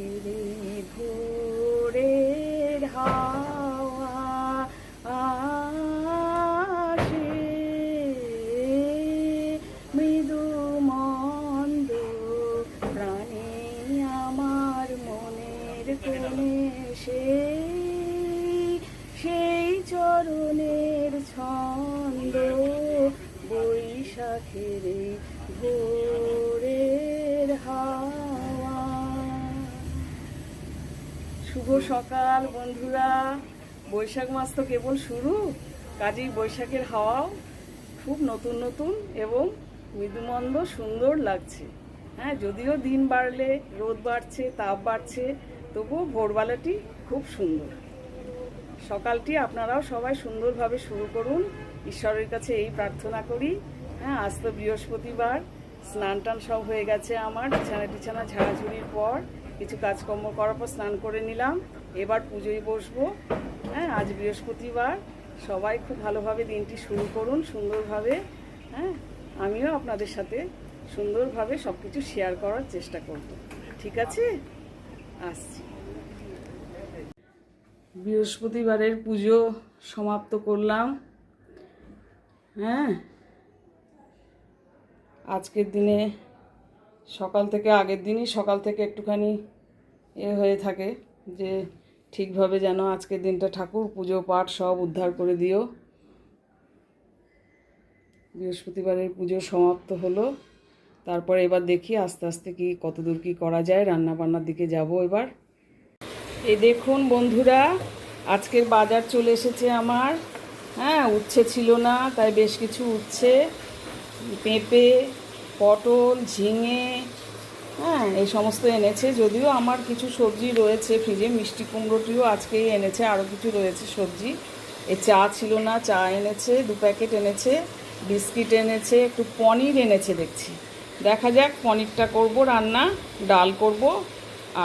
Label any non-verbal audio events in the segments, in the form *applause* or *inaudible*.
বৈশাখের ভোরের হাওয়া আসে। মৃদু মন্দ প্রাণে আমার মনের কোণে সেই সেই চরণের ছন্দ বৈশাখের ভোরের শুভ সকাল, বন্ধুরা। বৈশাখ মাস তো কেবল শুরু। কাজেই বৈশাখের হাওয়াও খুব নতুন নতুন এবং মৃদুমন্দ সুন্দর লাগছে। হ্যাঁ যদিও দিন বাড়লে, রোদ বাড়ছে, তাপ বাড়ছে, তবুও ভোরবেলাটি খুব সুন্দর। সকালটি আপনারাও সবাই সুন্দরভাবে শুরু করুন। ঈশ্বরের কাছে এই প্রার্থনা করি। হ্যাঁ আজ তো বৃহস্পতিবার। স্নান টান সব হয়ে গেছে আমার। বিছানা টিছানা ঝাড়াঝুড়ির পর কিছু কাজকর্ম করার পর স্নান করে নিলাম। এবার পুজোয় বসবো। হ্যাঁ আজ বৃহস্পতিবার। সবাই খুব ভালোভাবে দিনটি শুরু করুন, সুন্দরভাবে। হ্যাঁ আমিও আপনাদের সাথে সুন্দরভাবে সব কিছু শেয়ার করার চেষ্টা করব। ঠিক আছে? আসছি। বৃহস্পতিবারের পুজো সমাপ্ত করলাম। হ্যাঁ আজকের দিনে সকাল থেকে আগের দিনই সকাল থেকে একটুখানি এ হয়ে থাকে যে ঠিকভাবে যেন আজকের দিনটা ঠাকুর পুজো পাঠ সব উদ্ধার করে দিও। বৃহস্পতিবারের পুজো সমাপ্ত হলো। তারপরে এবার দেখি আস্তে আস্তে কি কতদূর কি করা যায় রান্না বান্নার দিকে যাব এবার। এই দেখুন বন্ধুরা, আজকের বাজার চলে এসেছে আমার। হ্যাঁ উচ্ছে ছিল না, তাই বেশ কিছু উচ্ছে, পেঁপে পটল, ঝিঙে হ্যাঁ এই সমস্ত এনেছে। যদিও আমার কিছু সবজি রয়েছে ফ্রিজে, মিষ্টি কুমড়োটিও আজকেই এনেছে, আরও কিছু রয়েছে সবজি। এ চা ছিল না, চা এনেছে, দু প্যাকেট এনেছে, বিস্কিট এনেছে, একটু পনির এনেছে দেখছি। দেখা যাক, পনিরটা করব, রান্না, ডাল করব,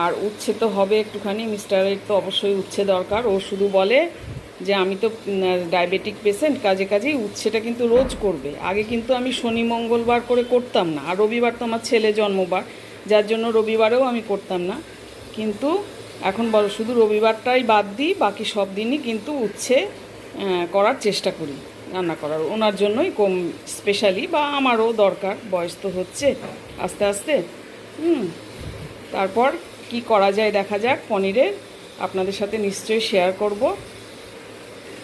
আর উচ্ছে তো হবে একটুখানি, মিস্টারের তো অবশ্যই উচ্ছে দরকার, ও শুধু বলে যে আমি তো ডায়াবেটিক পেশেন্ট কাজে কাজেই উচ্ছেটা কিন্তু রোজ করবে। আগে কিন্তু আমি শনি, মঙ্গলবার করে করতাম না। আর রবিবার তো আমার ছেলে জন্মবার, যার জন্য রবিবারেও আমি করতাম না। কিন্তু এখন বলো, শুধু রবিবারটাই বাদ দিই, বাকি সব দিনই কিন্তু উচ্ছে করার চেষ্টা করি, রান্না করার। ওনার জন্যই কম স্পেশালি বা আমারও দরকার, বয়স তো হচ্ছে আস্তে আস্তে। হুম, তারপর কি করা যায় দেখা যাক, পনিরের, আপনাদের সাথে নিশ্চয়ই শেয়ার করব।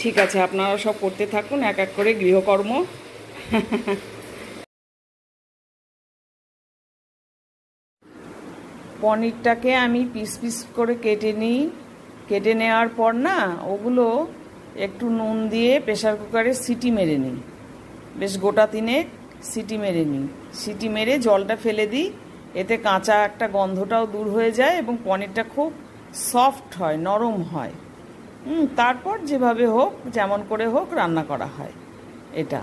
ঠিক আছে, আপনারা সব করতে থাকুন, এক এক করে গৃহকর্ম। পনিরটাকে আমি পিস পিস করে কেটে নিই। কেটে নেওয়ার পর না, ওগুলো একটু নুন দিয়ে প্রেশার কুকারে সিটি মেরে নিই। বেশ গোটা তিনে সিটি মেরে নিই। সিটি মেরে জলটা ফেলে দিই, এতে কাঁচা একটা গন্ধটাও দূর হয়ে যায় এবং পনিরটা খুব সফট হয়, নরম হয়। তারপর যেভাবে হোক, যেমন করে হোক, রান্না করা হয়। এটা।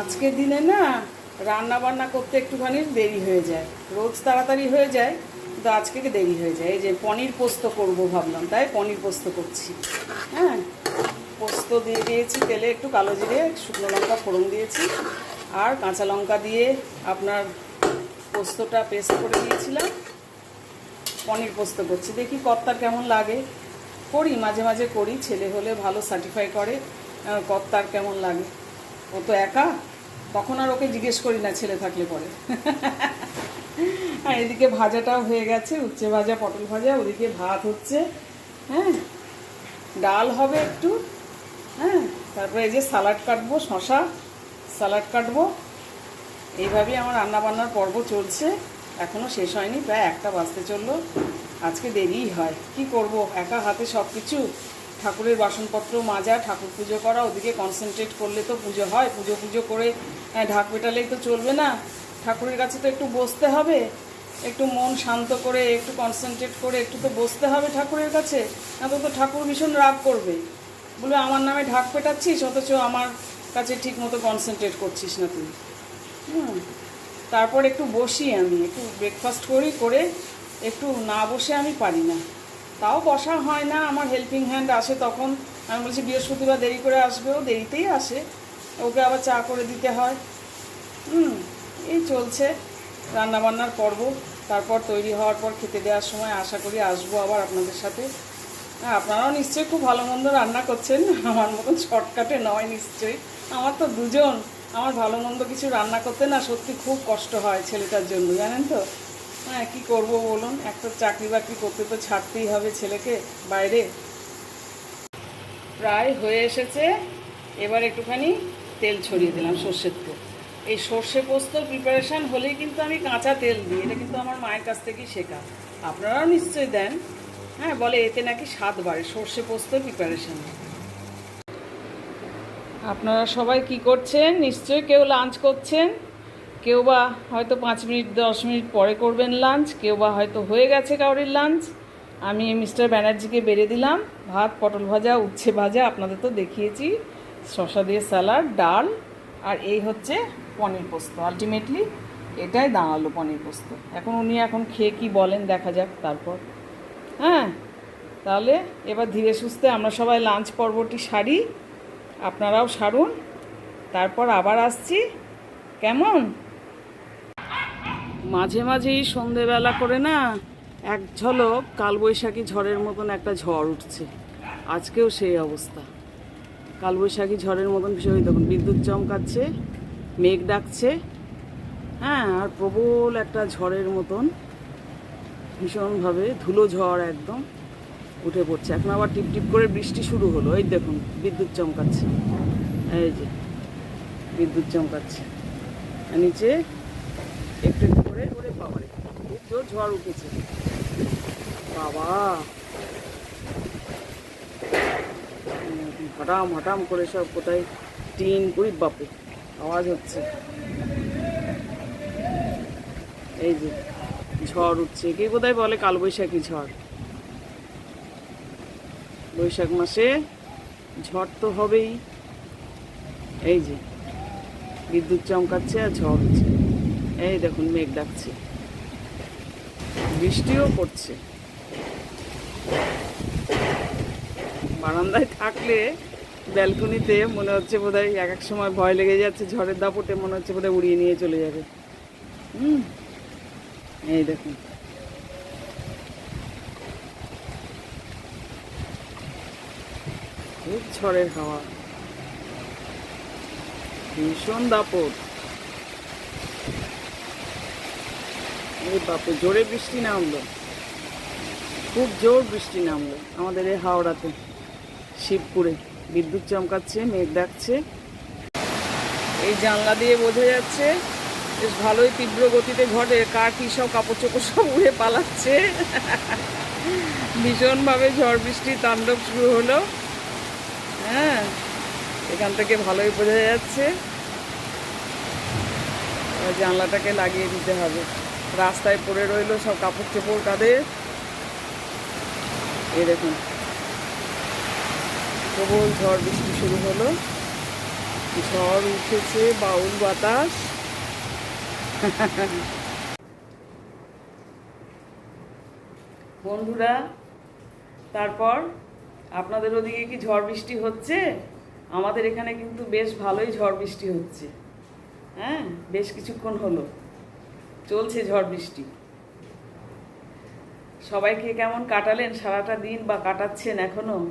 আজকের দিনে না রান্না বান্না করতে একটুখানি দেরি হয়ে যায়। রোজ তাড়াতাড়ি হয়ে যায়, কিন্তু আজকে দেরি হয়ে যায়। এই যে পনির পোস্ত করব ভাবলাম, তাই পনির পোস্ত করছি। হ্যাঁ পোস্ত দিয়ে দিয়েছি, তেলে একটু কালো জিরে, শুকনো লঙ্কা ফোড়ন দিয়েছি, আর কাঁচা লঙ্কা দিয়ে আপনার পোস্তটা পেস্ট করে দিয়েছিলাম। পনির পোস্ত করছি। দেখি কর্তার কেমন লাগে। করি, মাঝে মাঝে করি, ছেলে হলে ভালো সার্টিফাই করে। কর্তার কেমন লাগে? ও তো একা? তখন আর ওকে জিজ্ঞেস করি না ছেলে থাকলে পরে। আর এদিকে ভাজাটাও হয়ে গেছে, উচ্ছে ভাজা, পটল ভাজা, ওদিকে ভাত হচ্ছে। হ্যাঁ ডাল হবে একটু। হ্যাঁ তারপরে এই যে সালাড কাটবো শশা সালাড কাটবো। এইভাবেই আমার রান্নাবান্নার পর্ব চলছে। এখনও শেষ হয়নি প্রায় একটা বাজতে চলল। আজকে দেরিই হয়। কি করব? একা হাতে সব কিছু ঠাকুরের বাসনপত্র মাজা ঠাকুর পুজো করা ওদিকে কনসেন্ট্রেট করলে তো পুজো হয়। পুজো পুজো করে হ্যাঁ, ঢাক পেটালেই তো চলবে না। ঠাকুরের কাছে তো একটু বসতে হবে। একটু মন শান্ত করে একটু কনসেন্ট্রেট করে একটু তো বসতে হবে ঠাকুরের কাছে। না তো ঠাকুর ভীষণ রাগ করবে। বলে আমার নামে ঢাক পেটাচ্ছিস? অথচ আমার কাছে ঠিক মতো কনসেন্ট্রেট করছিস না তুই। হুম। তারপর একটু বসি আমি, একটু ব্রেকফাস্ট করি, করে একটু না বসে আমি পারি না। তাও বসা হয় না, আমার হেল্পিং হ্যান্ড আসে তখন। আমি বলছি, বৃহস্পতিবার দেরি করে আসবেও দেরিতেই আসে। ওকে আবার চা করে দিতে হয়। হুম, এই চলছে। রান্নাবান্নার পর্ব। তারপর তৈরি হওয়ার পর খেতে দেওয়ার সময় আশা করি আসব আবার আপনাদের সাথে। হ্যাঁ আপনারাও নিশ্চয়ই খুব ভালো মন্দ রান্না করছেন। আমার মতন শর্টকাটে নয় নিশ্চয়ই। আমার তো দুজন। আমার ভালো মন্দ কিছু রান্না করতে না সত্যি খুব কষ্ট হয় ছেলেটার জন্য, জানেন তো? হ্যাঁ কী করব বলুন? একটা চাকরি বাকরি করতে তো ছাড়তেই হবে ছেলেকে বাইরে। প্রায় হয়ে এসেছে, এবার একটুখানি তেল ছড়িয়ে দিলাম সর্ষের তেল। এই সর্ষে পোস্তর প্রিপারেশান হলেই কিন্তু আমি কাঁচা তেল দিই, এটা কিন্তু আমার মায়ের কাছ থেকেই শেখা। আপনারাও নিশ্চয়ই দেন। হ্যাঁ বলে এতে নাকি স্বাদ বাড়ে, সর্ষে পোস্তর প্রিপারেশান আপনারা সবাই কি করছেন? নিশ্চয়ই কেউ লাঞ্চ করছেন। কেউ বা হয়তো পাঁচ মিনিট, দশ মিনিট পরে করবেন লাঞ্চ কেউ বা হয়তো হয়ে গেছে কাউরির লাঞ্চ আমি মিস্টার ব্যানার্জিকে বেড়ে দিলাম। ভাত, পটল ভাজা, উচ্ছে ভাজা আপনাদের তো দেখিয়েছি। শশা দিয়ে স্যালাড ডাল। আর এই হচ্ছে পনির পোস্ত। আলটিমেটলি এটাই দাঁড়াল পনির পোস্ত। এখন উনি এখন খেয়ে কি বলেন দেখা যাক তারপর। হ্যাঁ? তাহলে এবার ধীরে সুস্থে আমরা সবাই লাঞ্চ পর্বটি সারি আপনারাও সারুন। তারপর আবার আসছি। কেমন? মাঝে মাঝেই সন্ধেবেলা করে না এক ঝলক কালবৈশাখী ঝড়ের মতন একটা ঝড় উঠছে। আজকেও সেই অবস্থা। কালবৈশাখী ঝড়ের মতন ভীষণ তখন বিদ্যুৎ চমকাচ্ছে, মেঘ ডাকছে হ্যাঁ আর প্রবল একটা ঝড়ের মতন, ভীষণভাবে ধুলো ঝড় একদম। উঠে পড়ছে। এখন আবার টিপ টিপ করে বৃষ্টি শুরু হলো। এই দেখুন, বিদ্যুৎ চমকাচ্ছে। এই যে, বিদ্যুৎ চমকাচ্ছে। নিচে একটু একটু করে ওরে খুব জোর ঝড় উঠেছে। বাবা! হঠাম হঠাম করে সব কোথায়? টিন কই বাপে আওয়াজ হচ্ছে। এই যে, ঝড় উঠছে। কে কোথায় বলে? কালবৈশাখী ঝড়। বৈশাখ মাসে ঝড় তো হবেই। এই যে, বিদ্যুৎ চমকাচ্ছে আর ঝড় হচ্ছে। এই দেখুন, মেঘ ডাকছে। বৃষ্টিও পড়ছে। বারান্দায় থাকলে ব্যালকনিতে মনে হচ্ছে বোধহয় এক এক সময় ভয় লেগে যাচ্ছে, ঝড়ের দাপটে মনে হচ্ছে বোধহয় উড়িয়ে নিয়ে চলে যাবে। হুম, এই দেখুন। ঝড়ের হাওয়া। ভীষণ দাপট। বাপে জোরে বৃষ্টি নামলো। খুব জোর বৃষ্টি নামলো আমাদের এই হাওড়াতে। শিবপুরে বিদ্যুৎ চমকাচ্ছে, মেঘ ডাকছে। এই জানলা দিয়ে বোঝা যাচ্ছে, বেশ ভালোই তীব্র গতিতে ঘটে। কার কী সব কাপড় চোপড় সব উড়ে পালাচ্ছে। ভীষণভাবে ঝড় বৃষ্টি তাণ্ডব শুরু হলো। হ্যাঁ এখান থেকে ভালোই বোঝা যাচ্ছে। জানলাটাকে লাগিয়ে দিতে হবে। রাস্তায় পড়ে রইল সব কাপড় চোপড় কাঁধে এই দেখুন। প্রবল ঝড় বৃষ্টি শুরু হলো। ঝড় উঠেছে, বাউল বাতাস। বন্ধুরা, তারপর আপনাদের ওদিকে কি ঝড় বৃষ্টি হচ্ছে? আমাদের এখানে কিন্তু বেশ ভালোই ঝড় বৃষ্টি হচ্ছে। হ্যাঁ বেশ কিছুক্ষণ হলো। চলছে ঝড় বৃষ্টি। সবাইকে কেমন কাটালেন? সারাটা দিন বা কাটাচ্ছেন এখনও?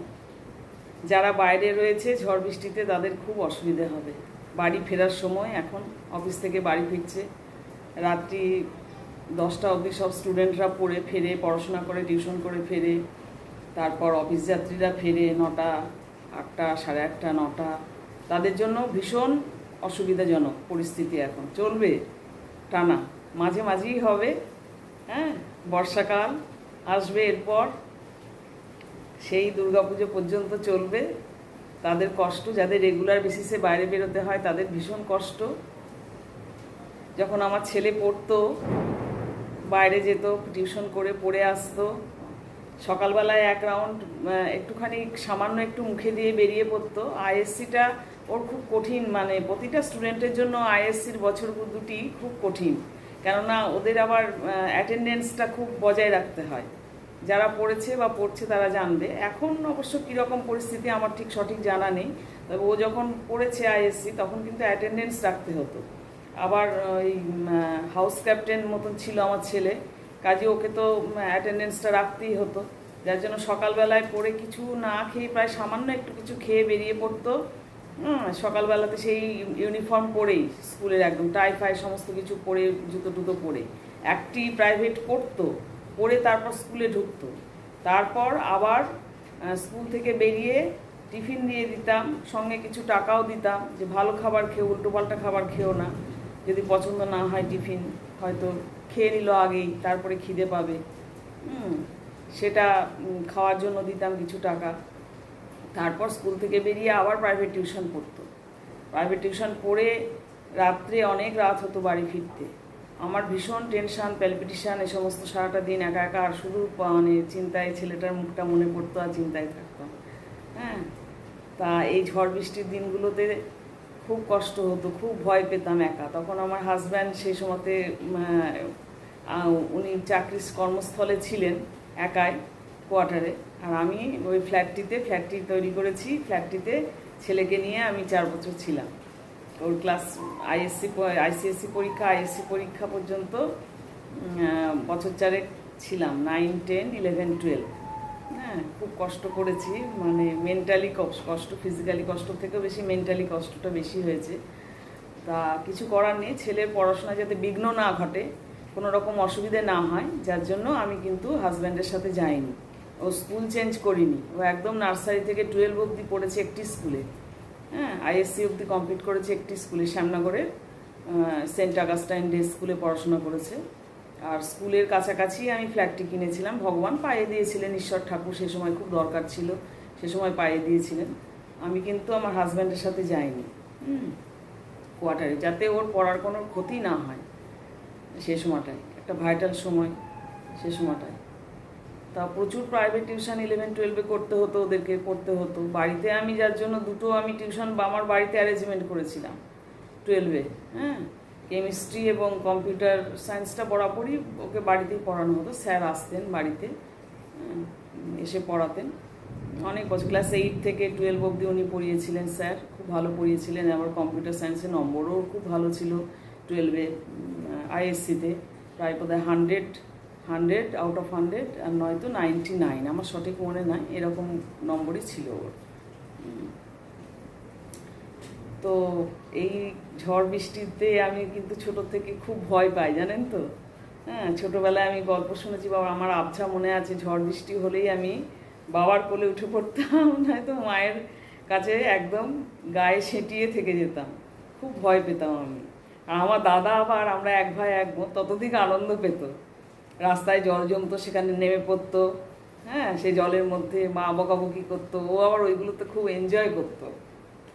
যারা বাইরে রয়েছে ঝড় বৃষ্টিতে তাদের খুব অসুবিধে হবে। বাড়ি ফেরার সময় এখন অফিস থেকে বাড়ি ফিরছে। রাত্রি দশটা অবধি সব স্টুডেন্টরা পড়ে, ফেরে, পড়াশোনা করে, টিউশন করে, ফেরে। তারপর অফিস যাত্রীরা ফেরে নটা আটটা, সাড়ে আটটা, নটা। তাদের জন্য ভীষণ অসুবিধাজনক পরিস্থিতি এখন। চলবে, টানা। মাঝে মাঝেই হবে হ্যাঁ? বর্ষাকাল আসবে এরপর। সেই দুর্গাপুজো পর্যন্ত চলবে। তাদের কষ্ট, যাদের রেগুলার বেসিসে বাইরে বেরোতে হয়, তাদের ভীষণ কষ্ট। যখন আমার ছেলে পড়তো, বাইরে যেত টিউশন করে পড়ে আসতো সকালবেলায় এক রাউন্ড একটুখানি সামান্য একটু মুখে দিয়ে বেরিয়ে পড়তো। আইএসসিটা ওর খুব কঠিন মানে প্রতিটা স্টুডেন্টের জন্য আইএসসির বছর দুটি খুব কঠিন। কেননা ওদের আবার অ্যাটেন্ডেন্সটা খুব বজায় রাখতে হয়। যারা পড়েছে বা পড়ছে তারা জানবে। এখন অবশ্য কীরকম পরিস্থিতি আমার ঠিক সঠিক জানা নেই। তবে ও যখন পড়েছে আইএসসি তখন কিন্তু অ্যাটেন্ডেন্স রাখতে হতো। আবার ওই হাউস ক্যাপ্টেন মতন ছিল আমার ছেলে। কাজে ওকে তো অ্যাটেন্ডেন্সটা রাখতেই হতো। যার জন্য সকালবেলায় পড়ে কিছু না খেয়ে প্রায় সামান্য একটু কিছু খেয়ে বেরিয়ে পড়তো। সকালবেলাতে সেই ইউনিফর্ম পরেই, স্কুলের একদম টাই ফাই সমস্ত কিছু পরে, জুতো টুতো পরে। একটি প্রাইভেট পড়তো পরে তারপর স্কুলে ঢুকতো। তারপর আবার স্কুল থেকে বেরিয়ে টিফিন দিয়ে দিতাম, সঙ্গে কিছু টাকাও দিতাম যে ভালো খাবার খেয়ে, উল্টোপাল্টা খাবার খেও না। যদি পছন্দ না হয় টিফিন, হয়তো খেয়ে নিল আগেই, তারপরে খিদে পাবে। সেটা খাওয়ার জন্য দিতাম কিছু টাকা। তারপর স্কুল থেকে বেরিয়ে আবার প্রাইভেট টিউশন পড়তো। প্রাইভেট টিউশন পড়ে রাত্রে অনেক রাত হতো বাড়ি ফিরতে। আমার ভীষণ টেনশন প্যালপিটিশন এ সমস্ত সারাটা দিন একা একা আর শুধু মানে চিন্তায় ছেলেটার মুখটা মনে পড়তো আর চিন্তায় থাকতাম। হ্যাঁ তা এই ঝড় বৃষ্টির দিনগুলোতে খুব কষ্ট হতো, খুব ভয় পেতাম একা। তখন আমার হাজব্যান্ড সেই সময়তে উনি চাকরির কর্মস্থলে ছিলেন একাই কোয়ার্টারে আর আমি ওই ফ্ল্যাটটিতে ফ্ল্যাটটি তৈরি করেছি ফ্ল্যাটটিতে ছেলেকে নিয়ে আমি চার বছর ছিলাম। ওর ক্লাস আইএসসি আইসিএসসি পরীক্ষা আইএসসি পরীক্ষা পর্যন্ত বছর চারেক ছিলাম নাইন টেন ইলেভেন টুয়েলভ হ্যাঁ খুব কষ্ট করেছি। মানে মেন্টালি কষ্ট ফিজিক্যালি কষ্ট থেকেও বেশি মেন্টালি কষ্টটা বেশি হয়েছে। তা কিছু করার নেই। ছেলের পড়াশোনা যাতে বিঘ্ন না ঘটে, কোনো রকম অসুবিধে না হয়, যার জন্য আমি কিন্তু হাজব্যান্ডের সাথে যাইনি। ও স্কুল চেঞ্জ করিনি। ও একদম নার্সারি থেকে টুয়েলভ অবধি পড়েছে একটি স্কুলে। হ্যাঁ আইএসসি অবধি কমপ্লিট করেছে একটি স্কুলে। শ্যামনগরের সেন্ট আগাস্টাইন ডে স্কুলে পড়াশোনা করেছে। আর স্কুলের কাছাকাছি আমি ফ্ল্যাটটি কিনেছিলাম। ভগবান পায়ে দিয়েছিলেন ঈশ্বর ঠাকুর সে সময় খুব দরকার ছিল সে সময় পায়ে দিয়েছিলেন। আমি কিন্তু আমার হাজব্যান্ডের সাথে যাইনি। হুম। কোয়ার্টারে যাতে ওর পড়ার কোনো ক্ষতি না হয়। সে সময়টায় একটা ভাইটাল সময় সে সময়টায়। তা প্রচুর প্রাইভেট টিউশন ইলেভেন টুয়েলভে করতে হতো ওদেরকে পড়তে হতো। বাড়িতে আমি যার জন্য দুটো আমি টিউশন বা আমার বাড়িতে অ্যারেঞ্জমেন্ট করেছিলাম। টুয়েলভে হ্যাঁ? কেমিস্ট্রি এবং কম্পিউটার সায়েন্সটা বরাবরই ওকে বাড়িতেই পড়ানো হতো। স্যার আসতেন বাড়িতে এসে পড়াতেন। অনেক বছর, ক্লাস এইট থেকে টুয়েলভ অবধি উনি পড়িয়েছিলেন স্যার, খুব ভালো পড়িয়েছিলেন। আবার কম্পিউটার সায়েন্সে নম্বরও খুব ভালো ছিল টুয়েলভে আইএসসিতে। প্রায় বোধহয় hundred hundred out of hundred আর নয়তো নাইনটি নাইন। আমার সঠিক মনে নাই, এরকম নম্বরই ছিল ওর। তো এই ঝড় বৃষ্টিতে আমি কিন্তু ছোট থেকে খুব ভয় পাই, জানেন তো? হ্যাঁ ছোটোবেলায় আমি গল্প শুনেছি, বাবা, আমার আবছা মনে আছে, ঝড় বৃষ্টি হলেই আমি বাবার কোলে উঠে পড়তাম, *laughs* নয়তো মায়ের কাছে একদম গায়ে সেঁটিয়ে থেকে যেতাম। খুব ভয় পেতাম আমি। আর আমার দাদা আবার, আমরা এক ভাই, এক বোন ততদিকে আনন্দ পেত। রাস্তায় জল জমতো, সেখানে নেমে পড়তো। হ্যাঁ সেই জলের মধ্যে মা বকাবকি করতো। ও আবার ওইগুলোতে খুব এনজয় করতো,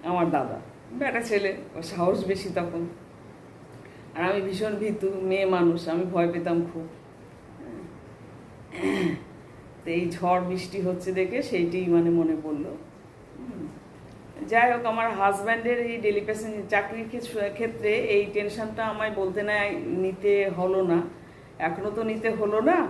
আমার দাদা। বেটা ছেলে ওর সাহস বেশি তখন। আর আমি ভীষণ ভীতু, মেয়ে মানুষ, আমি ভয় পেতাম খুব। তো এই ঝড় বৃষ্টি হচ্ছে দেখে সেইটিই মানে মনে পড়ল। যাই হোক, আমার হাজব্যান্ডের এই ডেলি প্যাসেঞ্জার চাকরির ক্ষেত্রে- এই টেনশনটা আমায় বলতে নাই নিতে হলো না। এখনও তো নিতে হলো না।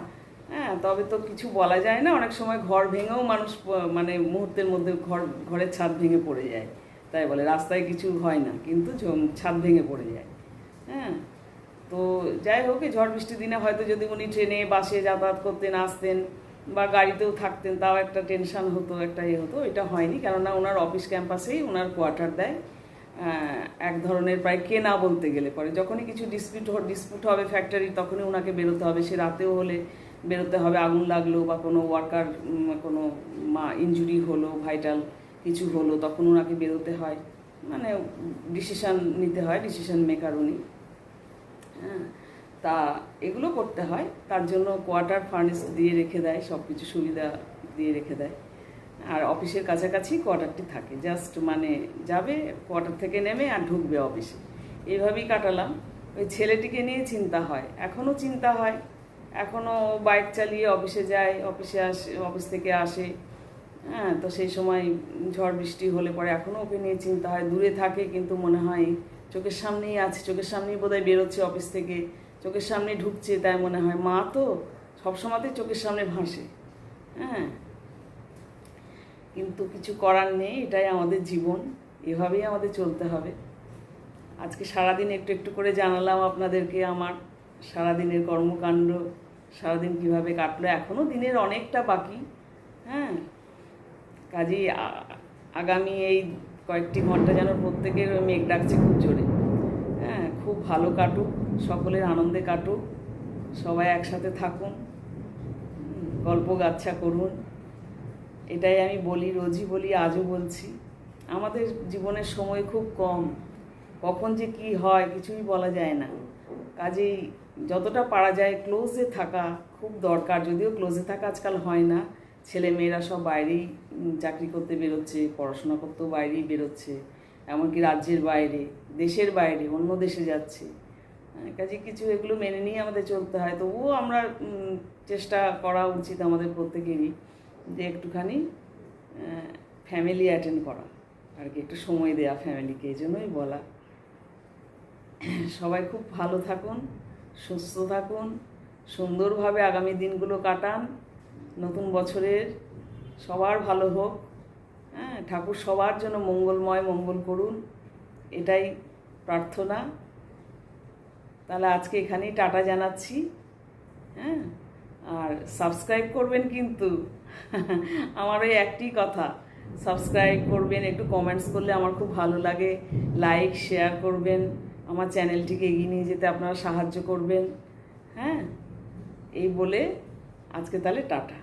হ্যাঁ তবে তো কিছু বলা যায় না। অনেক সময় ঘর ভেঙেও মানুষ মানে মুহূর্তের মধ্যে ঘর, ঘরের ছাদ ভেঙে পড়ে যায়। তাই বলে, রাস্তায় কিছু হয় না, কিন্তু ছাদ ভেঙে পড়ে যায়। হ্যাঁ? তো যাই হোক ঝড় বৃষ্টির দিনে হয়তো যদি উনি ট্রেনে, বাসে যাতায়াত করতেন, আসতেন বা গাড়িতেও থাকতেন, তাও একটা টেনশন হতো, একটা ইয়ে হতো, এটা হয়নি। কেননা ওনার অফিস ক্যাম্পাসেই ওনার কোয়ার্টার দেয় এক ধরনের প্রায় কেনা বলতে গেলে পরে। যখনই কিছু ডিসপিউট ডিসপিউট হবে ফ্যাক্টরি তখনই ওনাকে বেরোতে হবে। সে রাতেও হলে বেরোতে হবে, আগুন লাগল বা কোনো ওয়ার্কার কোনো মা ইঞ্জুরি হলো ভাইটাল কিছু হলো, তখন ওনাকে বেরোতে হয়। মানে ডিসিশন নিতে হয় ডিসিশান মেকার উনি। হ্যাঁ তা এগুলো করতে হয়। তার জন্য কোয়ার্টার ফার্নিশ দিয়ে রেখে দেয় সব কিছু সুবিধা দিয়ে রেখে দেয়। আর অফিসের কাছাকাছি কোয়ার্টারটি থাকে। জাস্ট মানে যাবে কোয়ার্টার থেকে নেমে আর ঢুকবে অফিসে। এইভাবেই কাটালাম। ওই ছেলেটিকে নিয়ে চিন্তা হয়। এখনও চিন্তা হয়। এখনও বাইক চালিয়ে অফিসে যায়, অফিসে আসে, অফিস থেকে আসে। হ্যাঁ তো সেই সময় ঝড় বৃষ্টি হলে পরে এখনও ওকে নিয়ে চিন্তা হয়। দূরে থাকে কিন্তু মনে হয় চোখের সামনেই আছে, চোখের সামনেই বোধহয় বেরোচ্ছে অফিস থেকে। চোখের সামনে ঢুকছে তাই মনে হয়, মা তো সবসময়তেই চোখের সামনে ভাসে। হ্যাঁ কিন্তু কিছু করার নেই, এটাই আমাদের জীবন, এভাবেই আমাদের চলতে হবে। আজকে সারাদিন একটু একটু করে জানালাম আপনাদেরকে আমার সারাদিনের কর্মকাণ্ড, সারাদিন কীভাবে কাটলো, এখনও দিনের অনেকটা বাকি। হ্যাঁ কাজেই আগামী এই কয়েকটি ঘণ্টা যেন প্রত্যেকের মেঘ ডাকছে খুব জোরে। হ্যাঁ খুব ভালো কাটুক, সকলের আনন্দে কাটুক, সবাই একসাথে থাকুন গল্প গাচ্ছা করুন। এটাই আমি বলি, রোজই বলি, আজও বলছি। আমাদের জীবনের সময় খুব কম। কখন যে কি হয় কিছুই বলা যায় না। কাজেই যতটা পারা যায় ক্লোজে থাকা খুব দরকার। যদিও ক্লোজে থাকা আজকাল হয় না। ছেলে মেয়েরা সব বাইরেই চাকরি করতে বেরোচ্ছে, পড়াশোনা করতেও বাইরেই বেরোচ্ছে, এমনকি রাজ্যের বাইরে, দেশের বাইরে, অন্য দেশে যাচ্ছে। কাজে কিছু এগুলো মেনে নিয়ে আমাদের চলতে হয়। তবুও আমরা চেষ্টা করা উচিত আমাদের প্রত্যেকেরই যে একটুখানি ফ্যামিলি অ্যাটেন্ড করা। আর কি, একটু সময় দেওয়া ফ্যামিলিকে এই জন্যই বলা। সবাই খুব ভালো থাকুন, সুস্থ থাকুন, সুন্দরভাবে আগামী দিনগুলো কাটান। নতুন বছরের সবার ভালো হোক হ্যাঁ ঠাকুর সবার জন্য মঙ্গলময় মঙ্গল করুন, এটাই প্রার্থনা। তাহলে আজকে এখানেই টাটা জানাচ্ছি হ্যাঁ আর সাবস্ক্রাইব করবেন কিন্তু। আমার ওই একটি কথা, সাবস্ক্রাইব করবেন, একটু কমেন্টস করলে আমার খুব ভালো লাগে, লাইক, শেয়ার করবেন, আমার চ্যানেলটিকে এগিয়ে নিয়ে যেতে আপনারা সাহায্য করবেন হ্যাঁ এই বলে আজকে তাহলে টাটা।